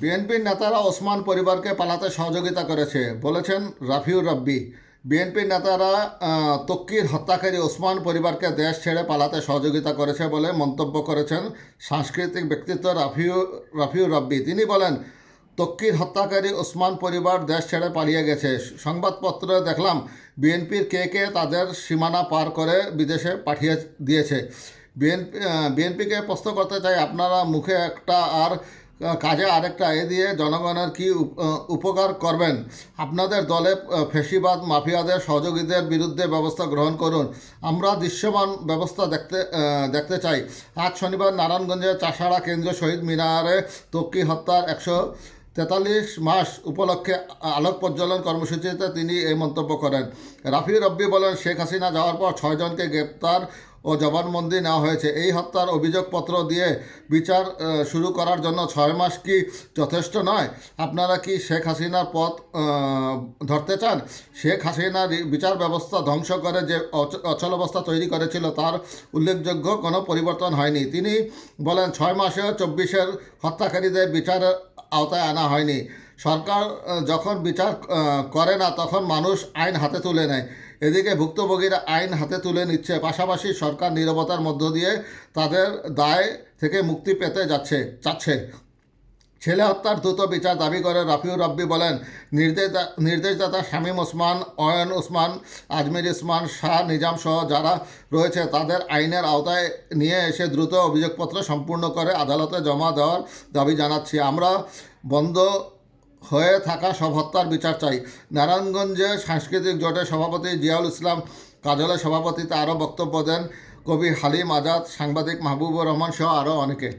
বিএনপির নেতারা ওসমান পরিবারকে পালাতে সহযোগিতা করেছে। বলেছেন রাফিউর রাব্বি বিএনপির নেতারা তক্কির হত্যাকারী ওসমান পরিবারকে দেশ ছেড়ে পালাতে সহযোগিতা করেছে বলে মন্তব্য করেছেন সাংস্কৃতিক ব্যক্তিত্ব রাফিউ, রাফিউর রাব্বি। তিনি বলেন, তক্কির হত্যাকারী ওসমান পরিবার দেশ ছেড়ে পালিয়ে গেছে। সংবাদপত্রে দেখলাম বিএনপির কে কে তাদের সীমানা পার করে বিদেশে পাঠিয়ে দিয়েছে। বিএনপি বিএনপিকে প্রশ্ন করতে চাই, আপনারা মুখে একটা আর কাজে আরেকটা এ দিয়ে জনগণের কি উপ- উপকার করবেন। আপনাদের দলে ফেসিবাদ, মাফিয়াদের সহযোগীদের বিরুদ্ধে ব্যবস্থা গ্রহণ করুন। আমরা দৃশ্যমান ব্যবস্থা দেখতে দেখতে চাই। আজ শনিবার নারায়ণগঞ্জের চাষাড়া কেন্দ্রীয় শহীদ মিনারে তক্কি হত্যার একশো তেতাল্লিশ মাস উপলক্ষে আলোক প্রজ্বলন কর্মসূচিতে তিনি এই মন্তব্য করেন। রাফি রব্বি বলেন, শেখ হাসিনা যাওয়ার পর ছয়জনকে গ্রেপ্তার ও জবানবন্দি নেওয়া হয়েছে। এই হত্যার অভিযোগপত্র দিয়ে বিচার শুরু করার জন্য ছয় মাস কি যথেষ্ট নয়? আপনারা কি শেখ হাসিনার পথ ধরতে চান? শেখ হাসিনার বিচার ব্যবস্থা ধ্বংস করে যে অচল অবস্থা তৈরি করেছিল তার উল্লেখযোগ্য কোনো পরিবর্তন হয়নি। তিনি বলেন, ছয় মাসে চব্বিশের হত্যাকারীদের বিচারের আওতায় আনা হয়নি। সরকার যখন বিচার করে না তখন মানুষ আইন হাতে তুলে নেয়। এদিকে ভুক্তভোগীরা আইন হাতে তুলে নিচ্ছে, পাশাপাশি সরকার নীরবতার মধ্য দিয়ে তাদের দায় থেকে মুক্তি পেতে যাচ্ছে, চাচ্ছে। ছেলে হত্যার দ্রুত বিচার দাবি করে রাফিউর রাব্বি বলেন, নির্দেশদা, নির্দেশদাতা শামীম ওসমান, অয়ন ওসমান, আজমির ওসমান শাহ নিজাম সহ যারা রয়েছে, তাদের আইনের আওতায় নিয়ে এসে দ্রুত অভিযোগপত্র সম্পূর্ণ করে আদালতে জমা দেওয়ার দাবি জানাচ্ছি। আমরা বন্ধ হয়ে থাকা সব হত্যার বিচার চাই। নারায়ণগঞ্জে সাংস্কৃতিক জোটের সভাপতি জিয়াউল ইসলাম কাজলের সভাপতিতে আরও বক্তব্য দেন কবি হালিম আজাদ, সাংবাদিক মাহবুবুর রহমান সহ আরও অনেকে।